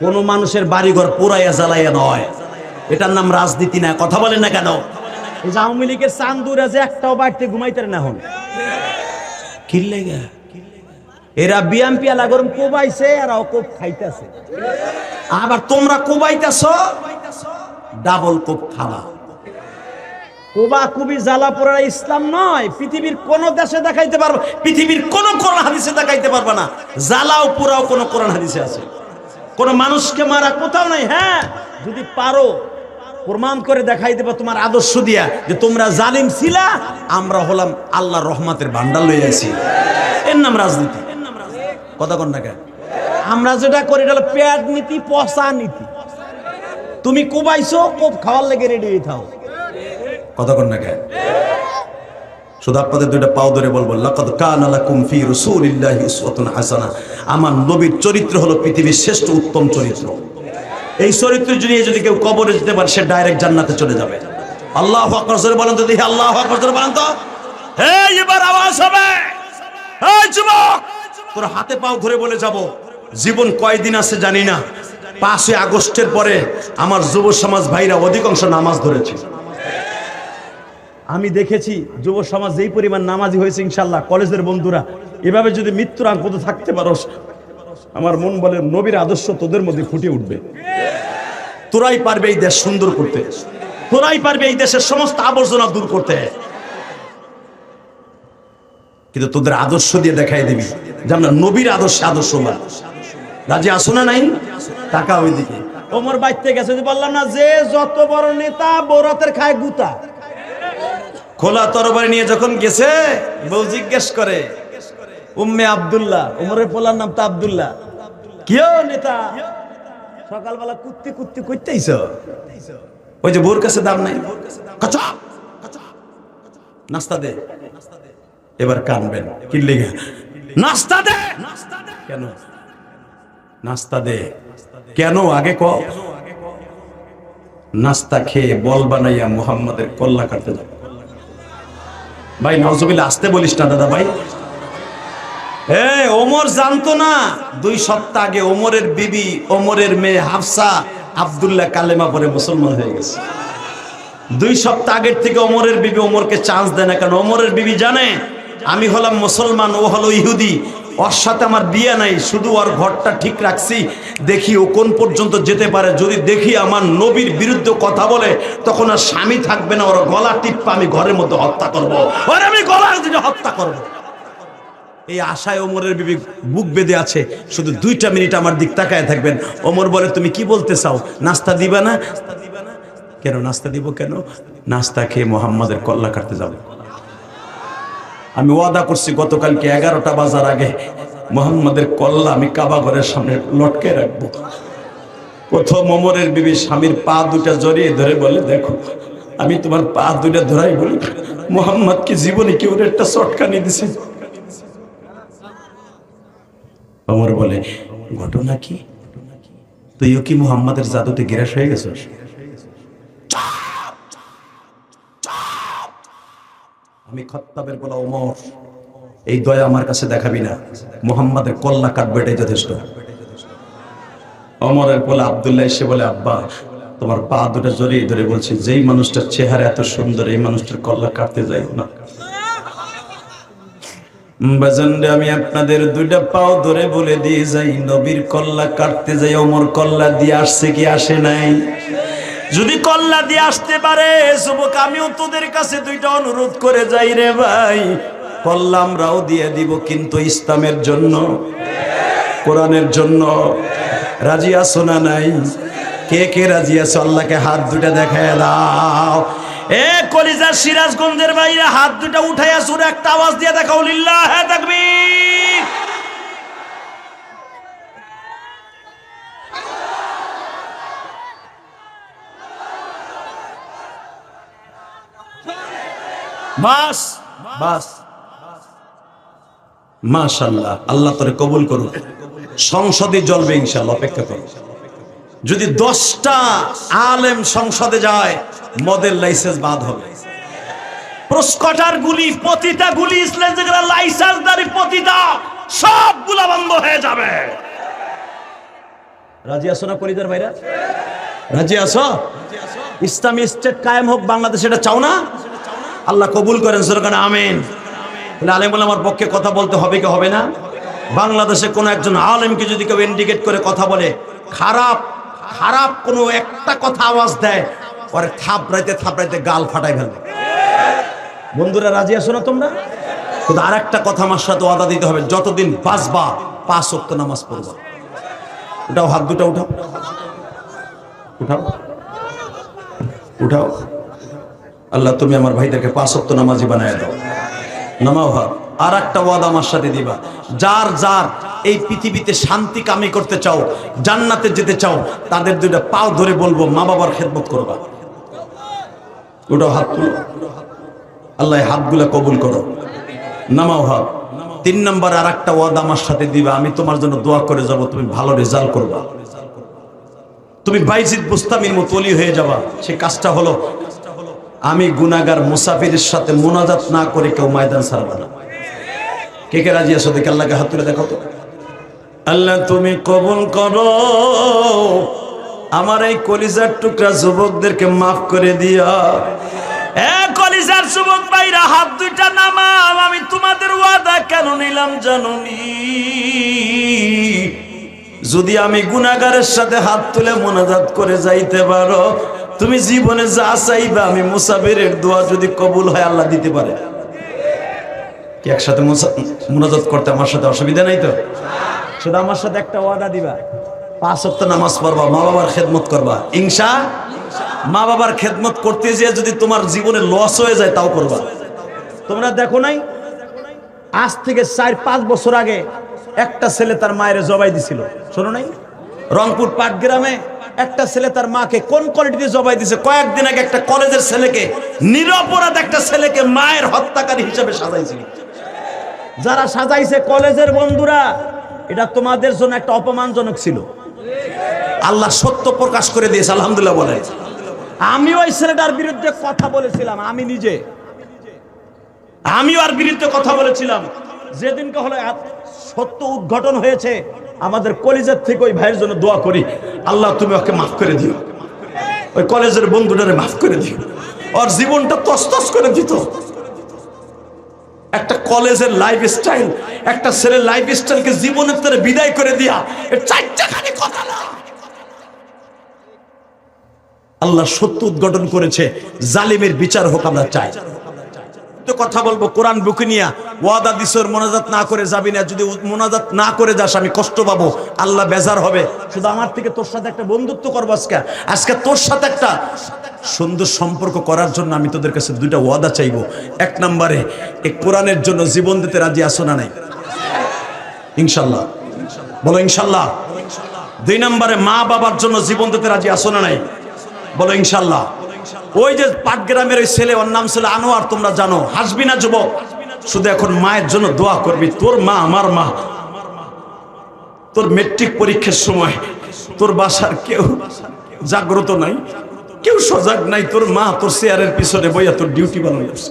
কোন মানুষের বাড়িঘর পুরাইয়া জ্বালাইয়া নয় এটার নাম রাজনীতি না, কথা বলেন না কেন? এই যে আওয়ামী লীগের চান্দুরা যে একটাও বাড়িতে ঘুমাইতে না হন এরা বিএমপি আলা গরম কোবাইছে, আর কোপ খাইতেছে। আবার তোমরা কোবাইতেছ, ডাবল কোপ খাওয়া কোবা কুবি জ্বালা পোড়া ইসলাম নয়, পৃথিবীর কোন দেশে দেখাইতে পারব পৃথিবীর কোন কোরআন হাদিসে দেখাইতে পারবে না। জ্বালাও পোড়াও কোন কোরআন হাদিসে আছে। কোন মানুষকে মারা কোথাও নাই হ্যাঁ? যদি পারো, প্রমাণ করে দেখাই দেবো তোমার আদর্শ দিয়া যে তোমরা জালিম ছিলা, আমরা হলাম আল্লাহ রহমাতের ভান্ডার লয়ে আছি এর নাম রাজনীতি। কথা কন না? আমরা যেটা করি এটা হলো পেট নীতি, পচা নীতি। তুমি কোবাইছো কোপ খাওয়ার লেগে রেডি হয়ে থাও। কথা কন না? শুধু দুইটা পাও ধরে বলব, লাকাদ হাসানা। আমার নবীর চরিত্র হলো পৃথিবীর শ্রেষ্ঠ উত্তম চরিত্র। এই চরিত্র যদি যদি কেউ কবরে যেতে পারে, সে ডাইরেক্ট জান্নাতে চলে যাবে। আল্লাহু আকবার, জোরে বলেন তো দেখি, আল্লাহু আকবার, জোরে বলেন তো। এই এবার আওয়াজ হবে। তোর হাতে পাও ধরে বলে যাব। জীবন কয়দিন আছে জানি না। পাঁচই আগস্টের পরে আমার যুব সমাজ ভাইরা অধিকাংশ নামাজ ধরেছে। আমি দেখেছি যুব সমাজ যেই পরিমাণ নামাজি হয়েছে ইনশাল্লাহ কলেজের বন্ধুরা। এভাবে যদি মৃত্যুর পর্যন্ত থাকতে পারোস, আমার মন বলে নবীর আদর্শ তোদের মধ্যে ফুটে উঠবে। তোরাই পারবে এই দেশ সুন্দর করতে। তোরাই পারবে এই দেশের সমস্ত আবর্জনা দূর করতে। কিন্তু তোদের আদর্শ দিয়ে দেখাই দিবি যে আমরা নবীর আদর্শে আদর্শবান। রাজি আসো না নাই? টাকা ওইদিকে। ওমর বাইতে গেছে বললাম না, যে যত বড় নেতা বৌরতের খায় গুতা। খোলা তরবারি নিয়ে যখন গেছে, বউ জিজ্ঞেস করে, উম্মে আব্দুল্লাহ? উমরের পোলার নাম তো আব্দুল্লাহ। কেউ নেতা? সকালবেলা কুত্তি কুত্তি করতেইছ। ওই যে বোর কাছে দাম নাই। নাস্তা দে। এবার কানবেন। কিনলে নাস্তা দে। কেন? নাস্তা দে। কেন? আগে ক নাস্তা খেয়ে বল বানাইয়া মুহাম্মাদের কল্লা কাটতে যাবে। ভাই নজবিল আসতে বলিস না, দাদা ভাই। এ ওমর জানতো না? দুই সপ্তাহ আগে ওমরের বিবি, ওমরের মেয়ে হাফসা আবদুল্লাহ কালেমা পরে মুসলমান হয়ে গেছে। দুই সপ্তাহ আগের থেকে ওমরের বিবি ওমরকে চান্স দেয় না, কারণ ওমরের বিবি জানে, আমি হলাম মুসলমান, ও হলো ইহুদি। ওর সাথে আমার বিয়ে নাই, শুধু ওর ঘরটা ঠিক রাখছি, দেখি ও কোন পর্যন্ত যেতে পারে। যদি দেখি আমার নবীর বিরুদ্ধে কথা বলে, তখন আর স্বামী থাকবে না, ওর গলা টিপ্পা আমি ঘরের মধ্যে হত্যা করব। আমি গলার দিকে হত্যা করব। এই আশায় ওমরের বিবি বুক বেঁধে আছে, শুধু দুইটা মিনিট আমার দিক তাকায় থাকবেন। ওমর বলে, তুমি কি বলতে চাও? নাস্তা দিবা না? কেন, নাস্তা দিব কেন? নাস্তা খেয়ে মোহাম্মদের কল্লা কাটতে যাবে। আমি ওয়াদা করছি গতকালকে এগারোটা বাজার আগে মোহাম্মদের কল্লা আমি কাবা ঘরের সামনে লটকে রাখব। প্রথম অমরের বিবি স্বামীর পা দুটা জড়িয়ে ধরে বলে, দেখো, আমি তোমার পা দুটা ধরাই বলি, মোহাম্মদ কি জীবনে কেউ একটা চটকানি দিছে? অমর বলে, ঘটনা কি? তুইও কি মুহাম্মাদের জাদুতে গিরাস হয়ে গেছিস? আমি খত্তাবের বলা ওমর, এই দয়া আমার কাছে দেখাবি না। মুহাম্মাদের কল্লা কাটবে এটাই যথেষ্ট। অমরের বলে আবদুল্লাহ এসে বলে, আব্বা, তোমার পা দুটো জড়িয়ে ধরে বলছে, যেই মানুষটার চেহারা এত সুন্দর, এই মানুষটার কল্লা কাটতে যাই না। আমি আপনাদের দুইটা পাও ধরে বলে দিয়ে যাই নবীর কল্লা কাটতে যাই অমর কল্লা দিয়ে আসছে কি আসে নাই? যদি কল্লা দিয়ে আসতে পারে, যুবক, আমিও তোদের কাছে দুইটা অনুরোধ করে যাই রে ভাই। কল্লা আমরাও দিয়ে দিব কিন্তু ইসলামের জন্য, কোরআনের জন্য। রাজি আছো না নাই? কে কে রাজি আছো? আল্লাহকে হাত দুটা দেখায় দাও। এ কলিজার সিরাজগঞ্জের বাইরে হাত দুটা উঠাইয়া সুরে একটা আওয়াজ দিয়ে দেখাও, লিল্লাহ হ্যাঁ মাশাল্লাহ আল্লাহ তোরে কবুল করুক। সংসদে জ্বলবে ইনশাল্লাহ অপেক্ষা করো। যদি দশটা আলেম সংসদে যায়, মদের লাইসেন্স বাদ হবে। প্রস্কটার গুলি গুলি সবগুলা হয়ে যাবে। রাজি আছো না ভাইরা? রাজি আছো? ইসলামী স্টেট কায়েম হোক, বাংলাদেশ এটা চাও না? আল্লাহ কবুল করেন সরকার আমিন। আলেম আমার পক্ষে কথা বলতে হবে কি হবে না? বাংলাদেশে কোনো একজন আলেমকে যদি কেউ ইন্ডিকেট করে কথা বলে, খারাপ খারাপ কোনো একটা কথা আওয়াজ দেয়, পরে থাপড়াইতে থাপড়াইতে গাল ফাটাই ফেলবে। বন্ধুরা, রাজি আছো না তোমরা? কিন্তু আর একটা কথা আমার সাথে ওয়াদা দিতে হবে, যতদিন বাঁচবা, পাঁচ অক্ত নামাজ পড়বা। উঠাও, হাত দুটো উঠাও। উঠাও। উঠাও। আল্লাহ, তুমি আমার ভাইদেরকে পাঁচ অক্ত নামাজি বানায় দাও। নামাও হাত। আর একটা ওয়াদা আমার সাথে দিবা। যার যার এই পৃথিবীতে শান্তি কামি করতে চাও, জান্নাতে যেতে চাও, তাদের দুইটা পাও ধরে বলব, মা বাবার খেদমত করবা। ওটাও হাত তুলো। আল্লাহ হাতগুলা কবুল করো। নামাও হাত। তিন নম্বর আর একটা ওয়াদা আমার সাথে দিবা, আমি তোমার জন্য দোয়া করে যাব, তুমি ভালো রেজাল্ট করবা। তুমি বাইজিদ বুস্তামির মতো হয়ে যাবা। সে কাজটা হলো আমি গুনাগার মুসাফিরের সাথে মোনাজাত না করে কেউ ময়দান ছাড়বা না। কে কে রাজি আছো দেখে আল্লাহকে হাত তুলে দেখো তো। আল্লাহ, তুমি কবুল করো। আমার এই কলিজার টুকরা যুবকদেরকে মাফ করে দিয়া। কলিজার যুবক হাত দুইটা নামাও। আমি তোমাদের ওয়াদা কেন নিলাম যদি আমি গুনাগারের সাথে হাত তুলে মোনাজাত করে যাইতে পারো তুমি জীবনে যা চাইবে, আমি মুসাফিরের দোয়া যদি কবুল হয়, আল্লাহ দিতে পারে। কি একসাথে মুসা- করতে আমার সাথে অসুবিধা নাই তো? শুধু আমার সাথে একটা ওয়াদা দিবা। পাঁচ সপ্ত নামাজ পড়বা, মা বাবার খেদমত করবা। ইংসা মা বাবার খেদমত করতে যেয়ে যদি তোমার জীবনে লস হয়ে যায়, তাও করবা। তোমরা দেখো নাই? আজ থেকে চার, পাঁচ বছর আগে একটা ছেলে তার মায়ের জবাই দিছিল। শোনো নাই? রংপুর পাটগ্রামে একটা ছেলে তার মাকে কোন কোয়ালিটিতে জবাই দিছে? কয়েকদিন আগে একটা কলেজের ছেলেকে, নিরপরাধ একটা ছেলেকে মায়ের হত্যাকারী হিসেবে সাজাইছিল। যারা সাজাইছে কলেজের বন্ধুরা, এটা তোমাদের জন্য একটা অপমানজনক ছিল। আল্লাহ সত্য প্রকাশ করে দিয়েছে, আলহামদুলিল্লাহ বলে। আমি ওই ছেলেটার বিরুদ্ধে কথা বলেছিলাম, আমি নিজে। আমি আর বিরুদ্ধে কথা বলেছিলাম। যেদিনকে হলো সত্য উদ্ঘাটন হয়েছে আমাদের কলেজের থেকে ওই ভাইয়ের জন্য দোয়া করি। আল্লাহ, তুমি ওকে মাফ করে দিও। ওই কলেজের বন্ধুটারে মাফ করে দিও। ওর জীবনটা তস্তস করে দিত। একটা কলেজের লাইফ স্টাইল একটা ছেলের লাইফ স্টাইলকে জীবনের তরে বিদায় করে দিয়া চারটা খালি কথা না। আল্লাহ সত্য উদ্ঘাটন করেছে। জালিমের বিচার হোক আমরা চাই। তো কথা বলব, কোরআন বুকে নিয়ে ওয়াদা দিসর মোনাজাত না করে যাবি না। যদি মোনাজাত না করে যাস, আমি কষ্ট পাবো। আল্লাহ বেজার হবে। শুধু আমার থেকে তোর সাথে একটা বন্ধুত্ব করব আজকে। আজকে তোর সাথে একটা সুন্দর সম্পর্ক করার জন্য আমি তোদের কাছে দুইটা ওয়াদা চাইব। এক নম্বরে এই কোরআনের জন্য জীবন দিতে রাজি আসো না নাই? ইনশাল্লাহ। বলো ইনশাল্লাহ। দুই নম্বরে মা বাবার জন্য জীবন দিতে রাজি আসো না নাই? বলো ইনশাল্লাহ। ওই যে পাটগ্রামের ওই ছেলে, ওর নাম ছিল আনোয়ার, তোমরা জানো। হাসবি না যুবক? শুধু এখন মায়ের জন্য দোয়া করবি। তোর মা আমার মা। তোর মেট্রিক পরীক্ষার সময় তোর বাসার কেউ জাগ্রত নাই? কেউ সজাগ নাই? তোর মা তোর চেয়ারের পিছনে বইয়া তোর ডিউটি করছে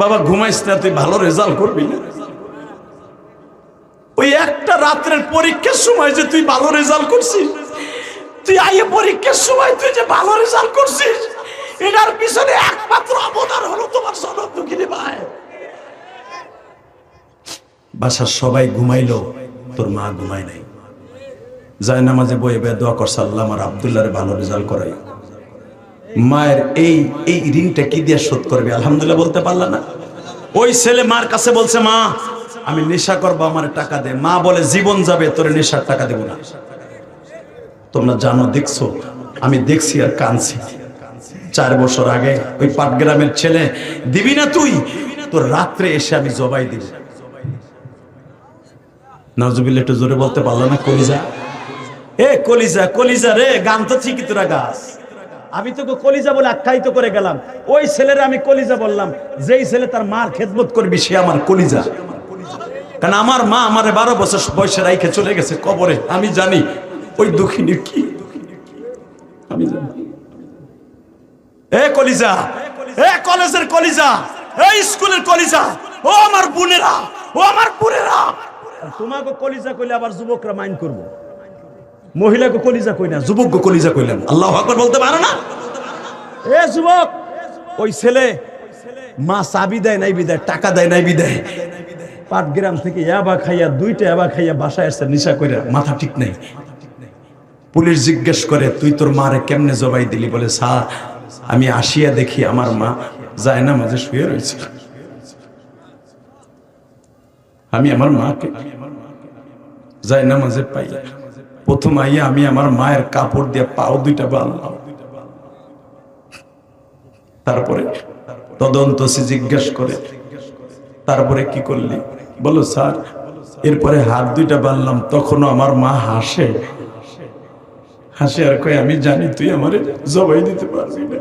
বাবা, ঘুমাইস না, তুই ভালো রেজাল্ট করবি না। ওই একটা রাত্রের পরীক্ষার সময় যে তুই ভালো রেজাল্ট করছিস তুই আইয়ে পরীক্ষার সময় তুই যে ভালো রেজাল্ট করছিস, এটার পিছনে একমাত্র অবদান হলো তোমার সনদ দুঃখিনী ভাই। বাসার সবাই ঘুমাইলো, তোর মা ঘুমায় নাই। যায় নামাজে বয়ে বয়ে দোয়া করছে, আল্লাহ আমার আবদুল্লাহরে ভালো রেজাল্ট করাই। মায়ের এই এই ঋণটা কি দিয়ে শোধ করবে? আলহামদুলিল্লাহ বলতে পারলা না? ওই ছেলে মার কাছে বলছে, মা, আমি নেশা করব, আমার টাকা দে। মা বলে, জীবন যাবে, তোর নেশার টাকা দেবো না। তোমরা জানো, দেখছ? আমি দেখছি আর কানছি চার বছর আগে ওই পাটগ্রামের ছেলে, দিবি না তুই? তোর রাত্রে এসে আমি জবাই দিব। নাজুবিল্লা একটু জোরে বলতে পারল না, কলিজা? এ কলিজা কলিজা রে, গান তো ঠিকই তোরা গাছ আমি তোকে কলিজা বলে আখ্যায়িত করে গেলাম। ওই ছেলের আমি কলিজা বললাম, যেই ছেলে তার মার খেদমত করবি, সে আমার কলিজা। কারণ আমার মা আমার বারো বছর বয়সে রাইখে চলে গেছে কবরে। আমি জানি ওই দুঃখিনী কি? আমি জানি। এ কলিজা এ কলেজের কলিজা এই স্কুলের কলিজা ও আমার বোনেরা ও আমার বোনেরা। তোমাকে কলিজা কইলে আবার যুবকরা মাইন্ড করব। মহিলাকে কলিজা কই না যুবক কলিজা কইলাম আল্লাহ আকবার বলতে পারো না? এ যুবক ওই ছেলে মা চাবি দেয় নাই বিদায় টাকা দেয় নাই বিদায়। পাটগ্রাম থেকে ইয়াবা খাইয়া দুইটা ইয়াবা খাইয়া বাসায় আসছে নিশা করে মাথা ঠিক নাই। পুলিশ জিজ্ঞেস করে, তুই তোর মারে কেমনে জবাই দিলি? বলে, স্যার, আমি আসিয়া দেখি আমার মা যায় না মাঝে শুয়ে রয়েছে। আমি আমার মাকে যায় না মাঝে পাই। প্রথম আইয়া আমি আমার মায়ের কাপড় দিয়ে পাও দুইটা বানলাম তারপরে তদন্ত সে জিজ্ঞেস করে, তারপরে কি করলি? বলো, স্যার, এরপরে হাত দুইটা বানলাম তখনও আমার মা হাসে। হাসে আর কয়, আমি জানি তুই আমারে জবাই দিতে পারবি না।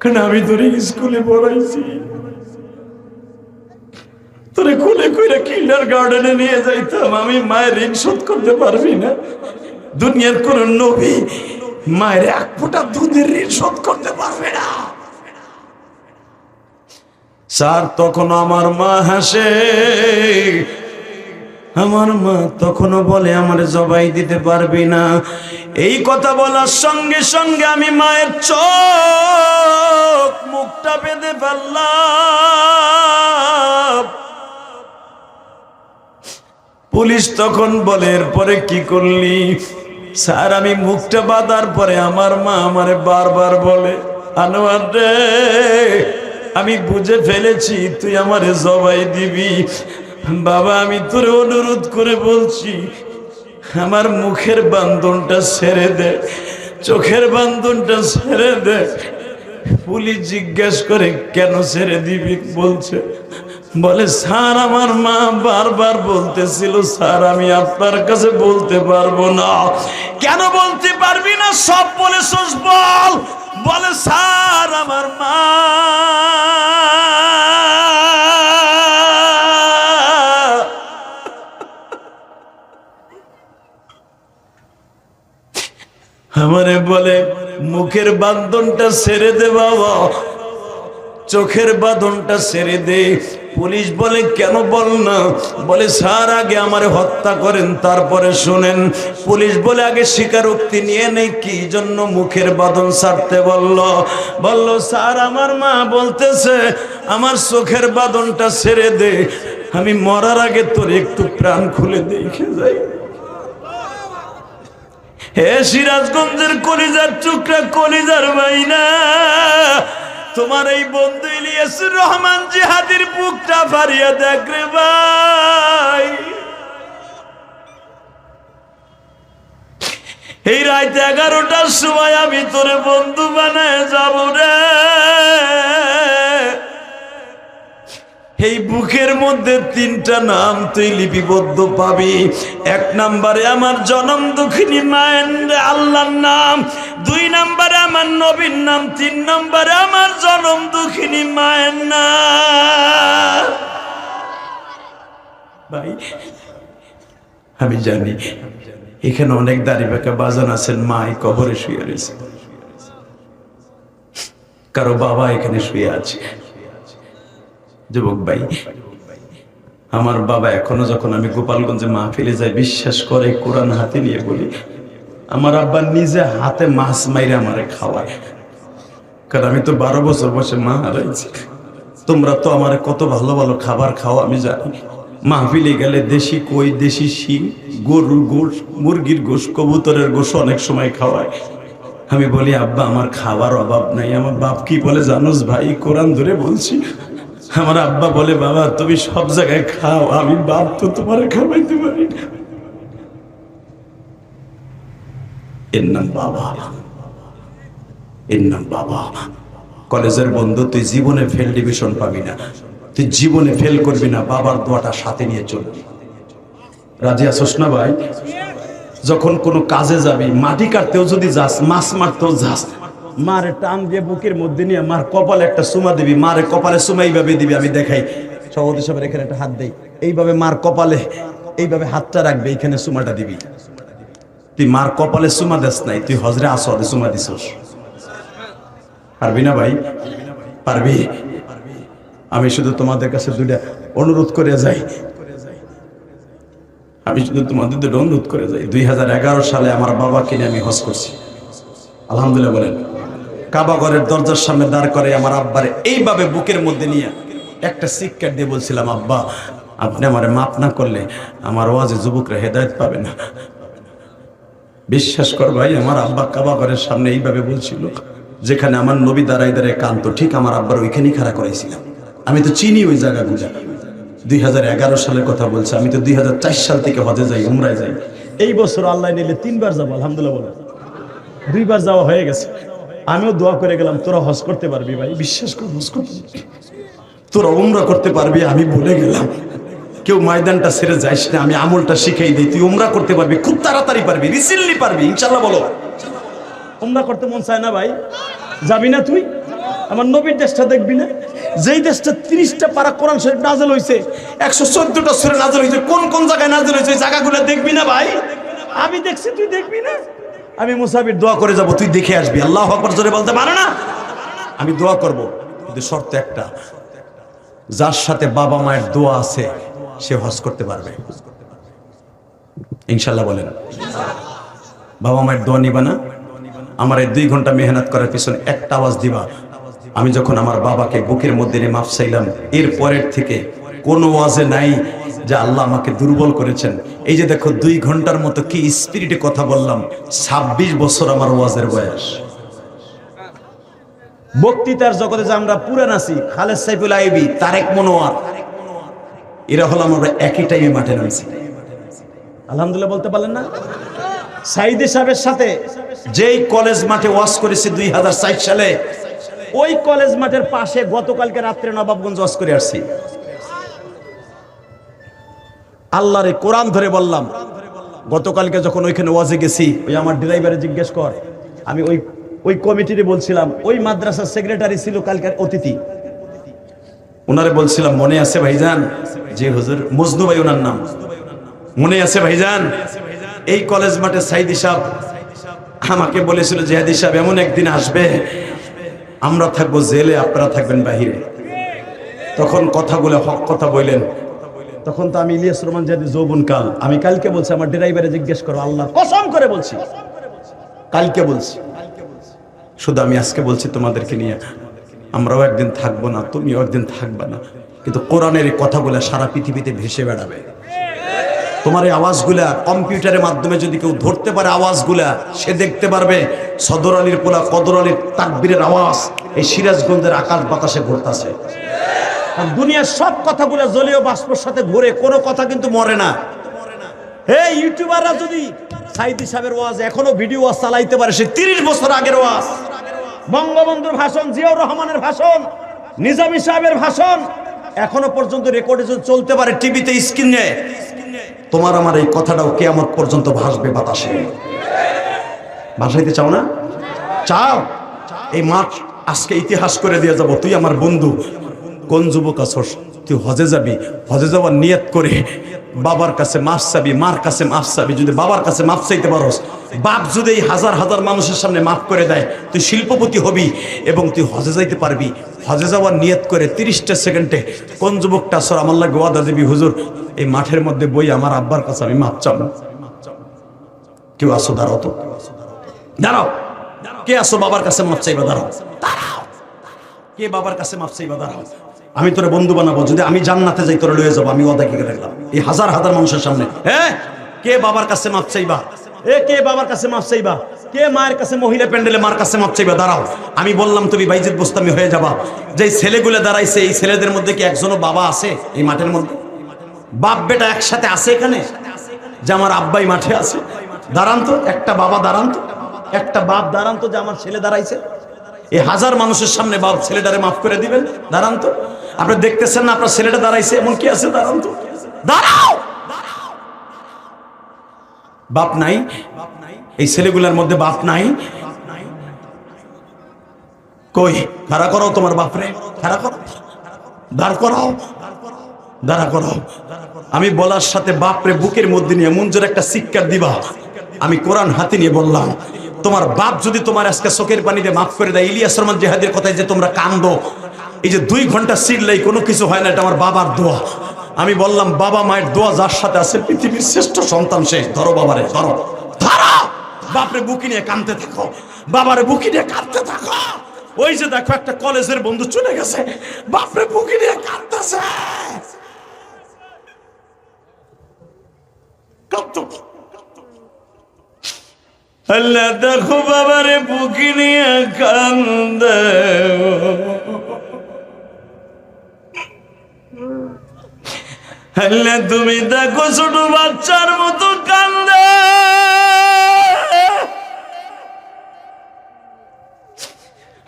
কারণ আমি তোরে স্কুলে পড়াইছি? তোরে কিন্ডার গার্ডেনে নিয়ে যাইতাম, আমি মায়ের ঋণ শোধ করতে পারবি না। দুনিয়ার কোন নবী মায়ের এক ফোঁটা দুধের ঋণ শোধ করতে পারবে না। স্যার, তখন আমার মা হাসে আমার মা তখনও বলে, আমার জবাই দিতে পারবি না। এই কথা বলার সঙ্গে সঙ্গে আমি মায়ের চোখ, মুখটা বেঁধে ফেললাম। পুলিশ তখন বলে, এরপরে কি করলি? স্যার, আমি মুখটা বাঁধার পরে আমার মা আমারে বারবার বলে, আনোয়ার রে, আমি বুঝে ফেলেছি, তুই আমারে জবাই দিবি। বাবা, আমি তোরে অনুরোধ করে বলছি, আমার মুখের বান্ধনটা ছেড়ে দে, চোখের বান্ধনটা ছেড়ে দে। পুলিশ জিজ্ঞেস করে, কেন ছেড়ে দিবি? বলছে, বলে, স্যার, আমার মা বারবার বলতেছিল, স্যার, আমি আপনার কাছে বলতে পারব না। কেন বলতে পারবি না? সব বলে বল। বলে, স্যার, আমার মা আমারে বলে, মুখের বান্ধনটা ছেড়ে দে বাবা। চোখের বাঁধনটা ছেড়ে দে। পুলিশ বলে, কেন বল না? বলে, স্যার, আগে আমারে হত্যা করেন, তারপরে শুনেন। পুলিশ বলে, আগে স্বীকারোক্তি নিয়ে নেই, কি জন্য মুখের বাঁধন ছাড়তে বলল? বলল, স্যার, আমার মা বলতেছে, আমার চোখের বাঁধনটা ছেড়ে দে। আমি মরার আগে তোর একটু প্রাণ খুলে দেখে যাই। হে সিরাজগঞ্জের কলিজার টুকরা, কলিজার মাইনা। তোমার এই বন্ধু ইলিয়াসুর রহমান জিহাদির বুকটা ফারিয়া দেখ রে ভাই। এই রাত এগারোটার সময় আমি তোরে বন্ধু বানায় যাব রে। এই বুকের মধ্যে তিনটা নাম তুই লিপিবদ্ধ পাবি। এক নম্বরে আমার জনম দুঃখিনী মায়ের আল্লাহর নাম, দুই নম্বরে আমার নবীর নাম, তিন নম্বরে আমার জনম দুঃখিনী মায়ের নাম। ভাই, আমি জানি, এখানে অনেক দাড়ি বেঁকা বাজান আছেন, মা কবরে শুয়ে রয়েছে। কারও বাবা এখানে শুয়ে আছে। যুবক ভাই, আমার বাবা এখনও যখন আমি গোপালগঞ্জে মাহফিলে যাই, বিশ্বাস করে, কোরআন হাতে নিয়ে বলি, আমার আব্বা নিজে হাতে মাছ মাইরে আমারে খাওয়ায়। কারণ আমি তো বারো বছর বসে মা হারাইছি। তোমরা তো আমার কত ভালো ভালো খাবার খাও, আমি জানি। মাহফিলে গেলে দেশি কই, দেশি শিং গরুর গোশ, মুরগির গোশ, কবুতরের গোশ অনেক সময় খাওয়ায়। আমি বলি, আব্বা, আমার খাবার অভাব নাই। আমার বাপ কি বলে, জানোস ভাই, কোরআন ধরে বলছি। আমার আব্বা বলে, বাবা, তুমি সব জায়গায় খাও, আমি বাপ তো তোমার খাওয়াইতে পারি এর নাম বাবা। এর নাম বাবা। কলেজের বন্ধু, তুই জীবনে ফেল ডিভিশন পাবি না। তুই জীবনে ফেল করবি না, বাবার দোয়াটা সাথে নিয়ে চলবি রাজি আসোস না ভাই? যখন কোনো কাজে যাবি, মাটি কাটতেও যদি যাস, মাছ মারতেও যাস মারে টান দিয়ে বুকের মধ্যে নিয়ে মার কপালে একটা সুমা দিবি, মারে কপালে সুমা এইভাবে দিবি, আমি দেখাই। সভাপতি সাহেবের এখানে একটা হাত দেই। এইভাবে মার কপালে, এইভাবে হাতটা রাখবে, এইখানে সুমাটা দিবি। তুই মার কপালে সুমা দেস নাই, তুই হজরে আসরে সুমা দিছস। পারবি না ভাই? পারবি? আমি শুধু তোমাদের কাছে দুইটা অনুরোধ করে যাই। আমি শুধু তোমাদের দুটো অনুরোধ করে যাই। দুই হাজার এগারো সালে আমার বাবাকে নিয়ে আমি হজ করছি। আলহামদুলিল্লাহ বলেন। কাবা ঘরের দরজার সামনে দাঁড় করে আমার আব্বারে এইভাবে বুকের মধ্যে নিয়ে একটা সিক্কার দিয়ে বলছিলাম, আব্বা, আপনি আমার মাপ না করলে আমার ওয়াজে যুবকরা হেদায়ত পাবে না। বিশ্বাস কর ভাই, আমার আব্বা কাবা ঘরের সামনে এইভাবে বলছিল, যেখানে আমার নবী দাঁড়াই দাঁড়ায় কান্ত ঠিক আমার আব্বার ওইখানেই খাড়া করাইছিলাম। আমি তো চিনি ওই জায়গাগুলো। দুই হাজার এগারো সালের কথা বলছে, আমি তো দুই হাজার চার সাল থেকে হজে যাই, উমরায় যাই। এই বছর আল্লাহ নিলে তিনবার যাব, আলহামদুলিল্লাহ বলে দুইবার যাওয়া হয়ে গেছে। আমিও দোয়া করে গেলাম, তোরা হজ করতে পারবি ভাই, বিশ্বাস কর, হজ করতে তোরা উমরা করতে পারবি, আমি ভুলে গেলাম। কেউ ময়দানটা ছেড়ে যাইস না, আমি আমলটা শিখাই দিই, তুই উমরা করতে পারবি, খুব তাড়াতাড়ি পারবি, রিসেন্টলি পারবি ইনশাল্লাহ বলো। উমরা করতে মন চায় না ভাই, যাবি না তুই? আমার নবীর দেশটা দেখবি না? যেই দেশটা তিরিশটা পারা কোরআন শরীফ নাজেল হয়েছে একশো চোদ্দটা সুরে নাজেল হয়েছে কোন কোন জায়গায় নাজেল হয়েছে জায়গাগুলো দেখবি না ভাই? আমি দেখছি, তুই দেখবি না? আমি মুসাফির দোয়া করে যাব, তুই দেখে আসবি। আল্লাহ আকবর জোরে বলতে পারো না? আমি দোয়া করব, কিন্তু শর্ত একটা। যার সাথে বাবা মায়ের দোয়া আছে, সে হজ করতে পারবে। ইনশাল্লাহ বলেন। বাবা মায়ের দোয়া নিবা না? আমার এই দুই ঘণ্টা মেহনত করার পিছনে একটা আওয়াজ দিবা। আমি যখন আমার বাবাকে বুকের মধ্যে নিয়ে মাফ চাইলাম, এর পরের থেকে কোনো ওয়াজে নাই যে আল্লাহ আমাকে দুর্বল করেছেন। এই যে দেখো, দুই ঘণ্টার মতো কি স্পিরিটে কথা বললাম ২৬ বছর আমার ওয়াজের বয়স। বক্তৃতার জগতে যে আমরা পুরান আছি, খালেদ সাইফুল আইবি, তারেক মনোয়ার, এরা হলো আমরা একই টাইমে মাঠে নামছি। আলহামদুলিল্লাহ বলতে পারলেন না? সাইদি সাহেবের সাথে যেই কলেজ মাঠে ওয়াজ করেছি দুই হাজার সাইট সালে, ওই কলেজ মাঠের পাশে গতকালকে রাত্রে নবাবগঞ্জ ওয়াজ করে আসছি। আল্লাহরে কোরআন ধরে বললাম। গতকালকে যখন ওইখানে ওয়াজে গেছি, ওই আমার ড্রাইভারে জিজ্ঞেস কর। আমি ওই ওই কমিটিরে বলছিলাম, ওই মাদ্রাসার সেক্রেটারি ছিল কালকের অতিথি। ওনারে বলছিলাম, মনে আছে ভাইজান? যে হুজুর, মজনু ভাই ওনার নাম। মনে আছে ভাইজান? এই কলেজ মাঠে সাইদি সাহেব আমাকে বলেছিল, জেহাদি সাহেব, এমন একদিন আসবে, আমরা থাকব জেলে, আপনারা থাকবেন বাহিরে। তখন কথাগুলো হক কথা বললেন। তখন তো আমি ইলিয়াস রহমান জাদি যৌবন কাল। আমি কালকে বলছি, আমার ড্রাইভারে জিজ্ঞেস করো, আল্লাহ কসম করে বলছি। কালকে বলছি। শুধু আমি আজকে বলছি তোমাদেরকে নিয়ে, আমরাও একদিন থাকব না, তুমিও একদিন থাকবে না। কিন্তু কোরআনের এই কথাগুলো সারা পৃথিবীতে ভেসে বেড়াবে। তোমার এই আওয়াজগুলা কম্পিউটারের মাধ্যমে যদি কেউ ধরতে পারে আওয়াজগুলা, সে দেখতে পারবে সদর আলীর পোলা, কদর আলীর তাকবীরের আওয়াজ। এই সিরাজগঞ্জের আকাশ বাতাসে ঘুরতাছে। দুনিয়ার সব কথাগুলো জলীয় বাষ্পর সাথে ঘুরে কোনো কথা কিন্তু মরে না। এই ইউটিউবাররা যদি সাইদি সাহেবের ওয়াজ এখনও ভিডিও ওয়াজ চালাইতে পারে, সে তিরিশ বছর আগের ওয়াজ। বঙ্গবন্ধুর ভাষণ, জিয়াউর রহমানের ভাষণ, নিজামী সাহেবের ভাষণ এখনও পর্যন্ত রেকর্ডে চলতে পারে টিভিতে স্ক্রিনে তোমার আমার এই কথাটাও কেয়ামত পর্যন্ত ভাসবে বাতাসে। ভাসাইতে চাও না? চাও। এই মাঠ আজকে ইতিহাস করে দিয়ে যাব, তুই আমার বন্ধু। কোন যুবক আছস? তুই হজে যাবি, হজে যাওয়ার নিয়ত করে বাবার কাছে মাফ চাবি, মার কাছে মাফ চাবি, যদি বাবার কাছে মাফ চাইতে পারস, বাপ যদি হাজার হাজার মানুষের সামনে মাফ করে দেয়, তুই শিল্পপতি হবি এবং তুই হজে যাইতে পারবি। হজে যাওয়ার নিয়ত করে তিরিশটা সেকেন্ডে কোন যুবকটা সর আমার লাগে ওয়াদা দেবী, হুজুর, এই মাঠের মধ্যে বই আমার আব্বার কাছে আমি মাপ চাবো। কেউ আসো দাঁড়াও তো। দাঁড়াও। কে আসো বাবার কাছে মাপ চাইবা? দাঁড়াও। কে বাবার কাছে মাপ চাইবা? দাঁড়াও। আমি তোরে বন্ধু বানাবো। যদি আমি জান্নাতে যাই, তোরে লয়ে যাব। আমি ওদা কি রাখলাম? এই হাজার হাজার মানুষের সামনে। হ্যাঁ কে বাবার কাছে মাপ চাইবা? এ, কে বাবার কাছে মাপ চাইবা? কে মায়ের কাছে মহিলা প্যান্ডেলে মার কাছে মাপ চাইবা? দাঁড়াও। আমি বললাম, তুমি বাইজিৎ বোস্তামি হয়ে যাবা। যে ছেলেগুলো দাঁড়াইছে, এই ছেলেদের মধ্যে কি একজনও বাবা আছে? এই মাঠের মধ্যে? বাপ, বেটা একসাথে আছে এখানে? যে আমার আব্বাই মাঠে আছে। দাঁড়ান তো, একটা বাবা দাঁড়ান তো। একটা বাপ দাঁড়ান তো যে আমার ছেলে দাঁড়াইছে। এই হাজার মানুষের সামনে বাপ ছেলেটারে মাফ করে দিবেন। দাঁড়ান তো। আপনি দেখতেছেন না, আপনার ছেলেটা দাঁড়াইছে, এমন কি আছে? দাঁড়ান তো। দাঁড়াও! বাপ নাই, এই ছেলেগুলোর মধ্যে বাপ নাই। কই ভাড়া করো তোমার বাপরে খাড়া করো দাঁড় করাও, দাঁড়া করাও। আমি বলার সাথে বাপরে বুকের মধ্যে নিয়ে মঞ্জুর একটা শিক্ষা দিবা, আমি কোরআন হাতে নিয়ে বললাম, তোমার বাপ যদি তোমার আজকে চোখের পানিতে মাফ করে দেয়, ইলিয়াস রহমান জেহাদের কথায় যে তোমরা কান্দো এই যে দুই ঘণ্টা সিটলাই কোনো কিছু হয় না, এটা আমার বাবার দোয়া। আমি বললাম, বাবা মায়ের দোয়া যার সাথে আছে, পৃথিবীর শ্রেষ্ঠ সন্তান সে। ধরো বাবারে, ধরো। ধরো! বাপরে বুকি নিয়ে কাঁদতে থাকো। বাবারে বুকি নিয়ে কাঁদতে থাকো। ওই যে দেখো, একটা কলেজের বন্ধু চলে গেছে। বাপরে বুকি নিয়ে কাঁদতেছে। কাঁদতো আল্লাহ দেখো বাবারে বুকি নিয়ে কান্দে আল্লাহ, তুমি দেখো ছোট বাচ্চার মতো কান্দে।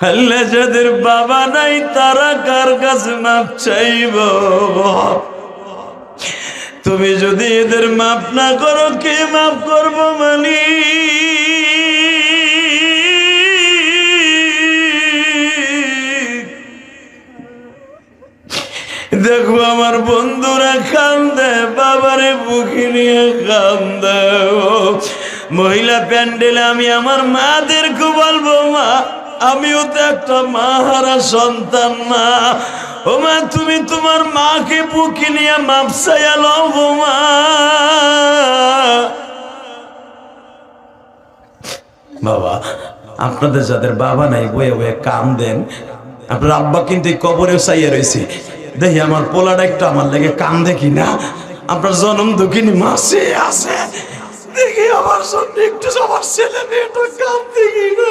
হলে যাদের বাবা নাই, তারা কার কাছে মাপ চাইব? তুমি যদি এদের মাপ না করো, কে মাপ করব মানি দেখো আমার বন্ধুরা কান্দে, বাবারে বুকে নিয়ে কান্দে। মহিলা প্যান্ডেলে আমি আমার মাদেরকে বলব, মা? আমিও তো একটা মা হারা সন্তান, মা। ও, মা, তুমি তোমার মাকে বুকে নিয়ে মাপসাইয়া গো, মা। বাবা, আপনাদের যাদের বাবা নাই, বয়ে বয়ে কাম দেন আপনার আব্বা কিন্তু কবরেও চাইয়া রয়েছে। দেখি আমার পোলাটা একটু আমার লেগে কাম দেখি না আপনার জনম দুঃখিনী মাসে আছে। দেখি আমার জন্য একটু আমার ছেলে মেয়েটা কাম দেখি না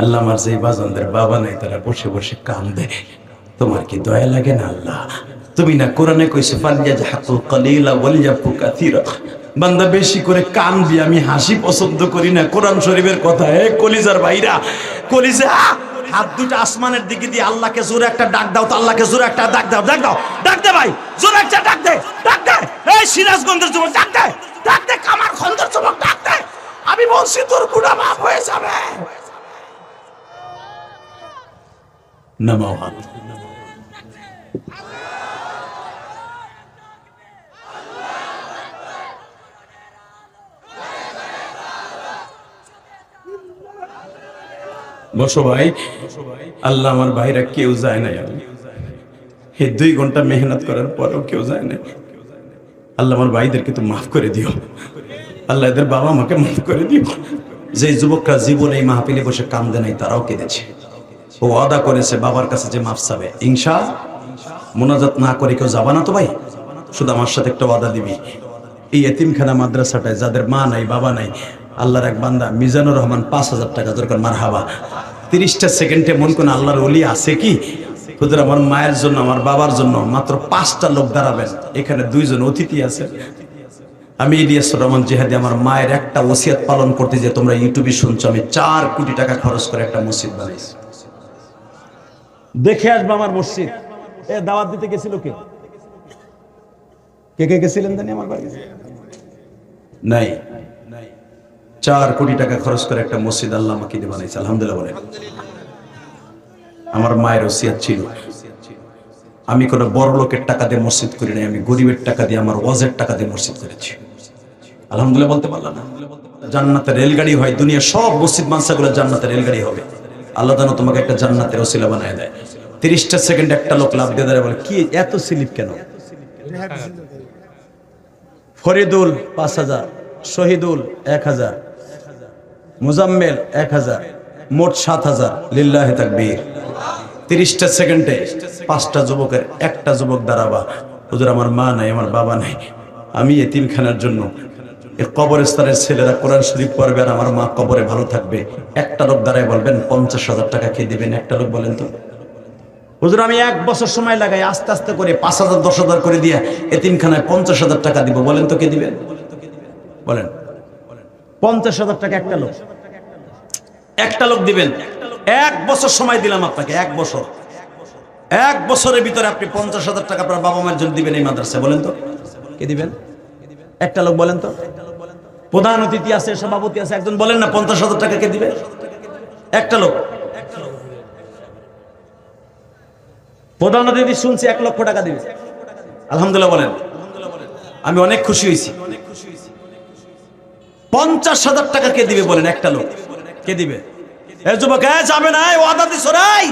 আল্লাহ আমার যেই বাজনদের বাবা নাই, তারা বসে বসে কাম দেয় তোমার কি দয়া লাগে না আল্লাহ? তুমি না কোরআনে কইছো ফালিয়া জাহাকুল কালিলা ওয়ালিয়াবকু কাসীরা। বান্দা বেশি করে কান দিয়ে আমি হাসি পছন্দ করি না। কোরআন শরীফের কথা হে কলিজার ভাইরা, কলিজা, হাত দুটো আসমানের দিকে দিয়ে আল্লাহকে জোরে একটা ডাক দাও তো, আল্লাহকে জোরে একটা ডাক দাও ডাক দাও, ডাক দে ভাই, জোরে একটা ডাক দে ডাক দে, এই সিরাজগঞ্জের যুবক, ডাক দে ডাক দে কামার খন্দর যুবক, ডাক দে, আমি বলছি তোর গুণা মাফ হয়ে যাবে। নামাও হাত। বসো ভাই। আল্লাহ আমার ভাইরা কেউ যায় নাই এই দুই ঘণ্টা মেহনত করার পরেও কেউ যায় নাই। আল্লাহ আমার ভাইদেরকে তো মাফ করে দিও। আল্লাহ এদের বাবা মাকে মাফ করে দিও। যে যুবকরা জীবনে এই মাহফিলে বসে কান্দে নাই, তারাও কেঁদেছে। ও আদা করেছে বাবার কাছে যে মাফ চাবে। ইনশা মোনাজাত না করে কেউ যাবা না তো ভাই? শুধু আমার সাথে একটা ওয়াদা দিবি। এই এতিমখানা মাদ্রাসাটায় যাদের মা নাই, বাবা নাই আল্লাহর এক বান্দা, মিজানুর রহমান পাঁচ হাজার টাকা দরকার মার হাবা তিরিশটা সেকেন্ডে মন কোন আল্লাহর অলি আছে কি? হুজুর, আমার মায়ের জন্য, আমার বাবার জন্য মাত্র পাঁচটা লোক দাঁড়াবেন। এখানে দুইজন অতিথি আছে আমি ইলিয়াস রহমান জেহাদি, আমার মায়ের একটা ওসিয়াত পালন করতে যে তোমরা ইউটিউবে শুনছো, আমি চার কোটি টাকা খরচ করে একটা মসজিদ বানাইছি। দেখে আসব আমার মসজিদ। এ, দাওয়াত দিতে গেছিল কে? কে কে গেছিলেন জানি আমার বাড়ি নাই। চার কোটি টাকা খরচ করে একটা মসজিদ আল্লাহ আমাকে দিয়ে বানাইছে, আলহামদুলিল্লাহ বলেন। আমার মায়ের ওসিয়াত ছিল। আমি কোনো বড় লোকের টাকা দিয়ে মসজিদ করি নাই, আমি গরিবের টাকা দিয়ে, আমার ওয়াজের টাকা দিয়ে মসজিদ করেছি। আলহামদুলিল্লাহ বলতে পারলাম না। জান্নাতে রেলগাড়ি হয়, দুনিয়ার সব মসজিদ মানসাগুলো জান্নাতে রেলগাড়ি হবে। আল্লাহ যেন তোমাকে একটা জান্নাতের ওসিলা বানায় দেয়। তিরিশটা সেকেন্ড একটা লোক লাভ দিয়ে দেয় বলে, কি, এত স্লিপ কেন? ফরিদুল পাঁচ হাজার, শহীদুল এক হাজার। মুজাম্মেল এক হাজার, মোট সাত হাজার, লিল্লাহ তাকবীর। তিরিশটা সেকেন্ডে পাঁচটা যুবকের একটা যুবক দাঁড়াবা। হুজুর, আমার মা নাই, আমার বাবা নাই। আমি এতিমখানার জন্য এই কবরস্থানের ছেলেরা কোরআন শরীফ পড়বে আর আমার মা কবরে ভালো থাকবে। একটা লোক দাঁড়ায় বলবেন, পঞ্চাশ হাজার টাকা খেয়ে দিবেন। একটা লোক বলেন তো, হুজুর, আমি এক বছর সময় লাগাই, আস্তে আস্তে করে পাঁচ হাজার, দশ হাজার করে দিয়ে এতিমখানায় পঞ্চাশ হাজার টাকা দিব। বলেন তো কে দিবেন বলেন। পঞ্চাশ হাজার টাকা একটা লোক। একটা লোক দিবেন। এক বছর সময় দিলাম আপনাকে, এক বছর। এক বছরের ভিতরে আপনি পঞ্চাশ হাজার টাকা আপনার বাবা মায়ের জন্য দিবেন এই মাদ্রাসায়, বলেন তো। কে দিবেন? একটা লোক বলেন তো। প্রধান অতিথি আছে, সভাপতি আছে, একজন বলেন না পঞ্চাশ হাজার টাকা কে দিবে? একটা লোক। প্রধান অতিথি শুনছি, এক লক্ষ টাকা দিবে। আলহামদুলিল্লাহ বলেন। আমি অনেক খুশি হয়েছি। পঞ্চাশ হাজার টাকা কে দিবে বলেন একটা লোক? কে দিবে? যুবক যাবে না ওয়াদা দিছ রাই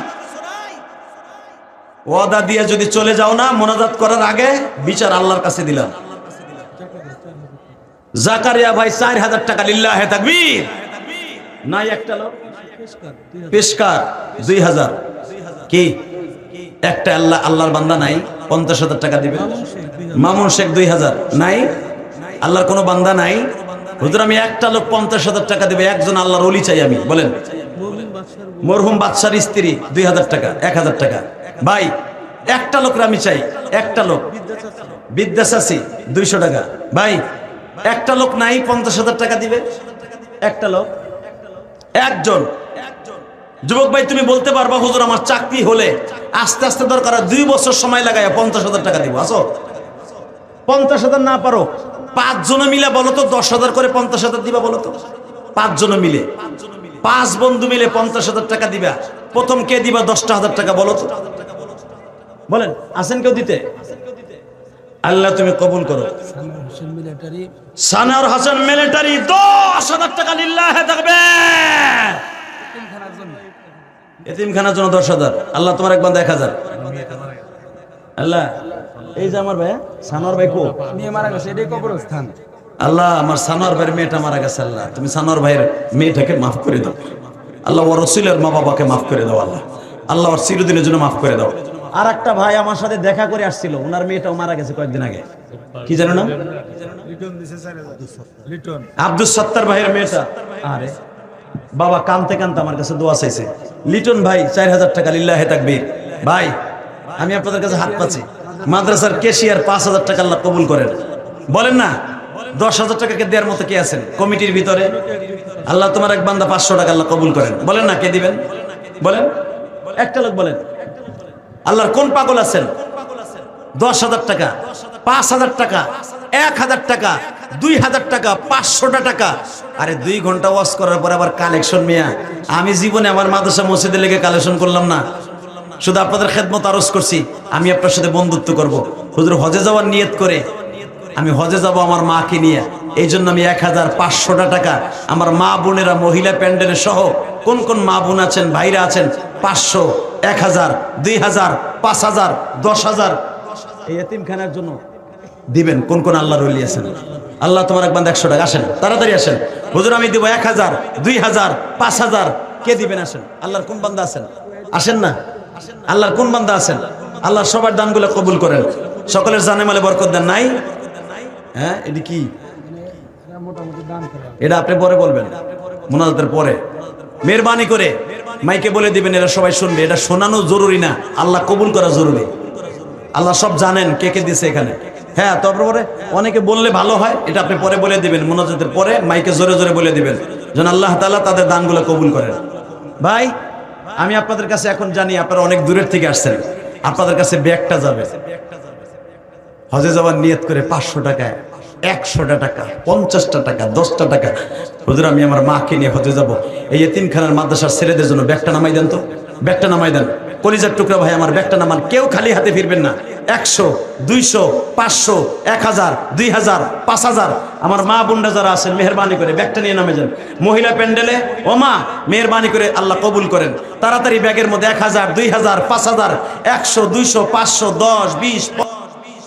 ওয়াদা দিয়ে যদি চলে যাও না, মোনাজাত করার আগে বিচার আল্লাহর কাছে দিলাম। জাকারিয়া ভাই, চার হাজার টাকা লিল্লাহ হে তাকবীর। নাই একটা লোক? পেশকার, দুই হাজার। কি? একটা আল্লাহ, আল্লাহর বান্দা নাই, পঞ্চাশ হাজার টাকা দিবে। মামুন শেখ, দুই হাজার। নাই? আল্লাহর কোনো বান্দা নাই হুজুর আমি একটা লোক পঞ্চাশ হাজার টাকা দেবে একজন আল্লাহর অলি চাই আমি বলেন। মরহুম বাদশার স্ত্রী দুই হাজার টাকা এক হাজার টাকা। ভাই একটা লোকরা আমি চাই একটা লোক। বিদ্যাসাসী দুইশো টাকা। ভাই একটা লোক নাই পঞ্চাশ হাজার টাকা দিবে। একটা লোক। একজন। যুবক ভাই তুমি বলতে পারবা হুজুর আমার চাকরি হলে আস্তে আস্তে দরকার দুই বছর সময় লাগায় পঞ্চাশ হাজার টাকা দিব আসো। পঞ্চাশ হাজার না পারো পাঁচ জনে মিলে বলো তো দশ হাজার করে পঞ্চাশ হাজার দিবা বলো তো? পাঁচ জনে মিলে। পাঁচ বন্ধু মিলে পঞ্চাশ হাজার টাকা দিবা। প্রথম কে দিবা দশটা হাজার টাকা বলো তো? বলেন আসেন কেউ দিতে? আল্লাহ তুমি কবুল করো। সানার হাসান মিলিটারি দশ হাজার টাকা লিল্লাহে থাকবে। এতিমখানার জন্য দশ হাজার আল্লাহ তোমার একবার এক হাজার। আল্লাহ এই যে আমার ভাই সানোয়ার ভাই কো? মেয়ে মারা গেছে এটাই কবরস্থান। আল্লাহ আমার সানোয়ার ভাইয়ের মেয়েটা মারা গেছে আল্লাহ। তুমি সানোয়ার ভাইয়ের মেয়েটাকে মাফ করে দাও। আল্লাহ ওর রসুলের মা বাবাকে মাফ করে দাও আল্লাহ। আল্লাহ ওর চিরদিনের জন্য মাফ করে দাও। আর একটা ভাই আমার সাথে দেখা করে আসছিল ওনার মেয়েটাও মারা গেছে কয়েকদিন আগে। কি জানো না আব্দুল সত্তার ভাইয়ের মেয়েটা। আরে বাবা কানতে কানতে আমার কাছে দোয়া চাইছে। লিটন ভাই চার হাজার টাকা লিল্লাহে তাকবীর। ভাই আমি আপনাদের কাছে হাত পাচ্ছি। মাদ্রাসার কেশিয়ার পাঁচ হাজার টাকা আল্লাহ কবুল করেন। বলেন না, দশ হাজার টাকাকে দেওয়ার মতো কে আছেন? কমিটির ভিতরে? আল্লাহ তোমার এক বান্দা পাঁচশো টাকা আল্লাহ কবুল করেন। বলেন না, কে দিবেন? বলেন, একটা লোক বলেন, আল্লাহর কোন পাগল আছেন? দশ হাজার টাকা, পাঁচ হাজার টাকা, এক হাজার টাকা, দুই হাজার টাকা, পাঁচশোটা টাকা। আরে দুই ঘণ্টা ওয়াশ করার পর আবার কালেকশন মিয়া, আমি জীবনে আমার মাদ্রাসা মসজিদে লেগে কালেকশন করলাম না। শুধু আপনাদের খেদমত আরজ করছি, আমি আপনার সাথে বন্ধুত্ব করব। হুজুর, হজে যাওয়ার নিয়ত করে আমি হজে যাব আমার মাকে নিয়ে। এই জন্য আমি এক হাজার পাঁচশোটা টাকা আমার মা বোনেরা, মহিলা প্যান্ডেলের সহ কোন কোন মা বোন আছেন, ভাইরা আছেন, পাঁচশো, এক হাজার, দুই হাজার, পাঁচ হাজার, দশ হাজার, এই এতিমখানার জন্য দিবেন কোন কোন আল্লাহ রলি আছেন। আল্লাহ তোমার একবার একশো টাকা, আসেন, তাড়াতাড়ি আসেন। হুজুর, আমি দিব এক হাজার, দুই হাজার, পাঁচ হাজার, কে দিবেন আসেন? আল্লাহর কোন বান্দা আছেন? আসেন না? আল্লাহর কোন বান্দা আছেন? আল্লাহ সবার দানগুলো কবুল করেন। সকলের জানে মালে বরকত দেন। নাই? হ্যাঁ এটি কি? এটা আপনি পরে বলবেন। মোনাজাতের পরে। মেহরবানি করে মাইকে বলে দিবেন, এরা সবাই শুনবে। এটা শোনানো জরুরি না। আল্লাহ কবুল করা জরুরি। আল্লাহ সব জানেন কে কে দিছে এখানে। হ্যাঁ তারপরে অনেকে বললে ভালো হয়, এটা আপনি পরে বলে দিবেন। মোনাজাতের পরে মাইকে জোরে জোরে বলে দিবেন। যেন আল্লাহ তাআলা তাদের দানগুলো কবুল করেন। ভাই আমি আপনাদের কাছে এখন জানি, আপনারা অনেক দূরের থেকে আসছেন। আপনাদের কাছে ব্যাগটা যাবে। হজে যাওয়ার নিয়ত করে পাঁচশো টাকায় একশোটা টাকা, পঞ্চাশটা টাকা, দশটা টাকা। হুজুর, আমি আমার মাকে নিয়ে হজে যাব। এই এতিমখানার মাদ্রাসার ছেলেদের জন্য ব্যাগটা নামাই দেন তো। ব্যাগটা নামাই দেন। কলিজার টুকরা ভাই, আমার ব্যাগটা নামান। কেউ খালি হাতে ফিরবেন না। একশো, দুইশো, পাঁচশো এক হাজার দুই হাজার পাঁচ হাজার আমার মা বোনরা যারা আছেন, মেহরবানি করে ব্যাগটা নিয়ে নামে যান। মহিলা প্যান্ডেলে, ও মা, মেহরবানি করে আল্লাহ কবুল করেন। তাড়াতাড়ি ব্যাগের মধ্যে এক হাজার দুই হাজার পাঁচ হাজার একশো, দুইশো, পাঁচশো, দশ, বিশ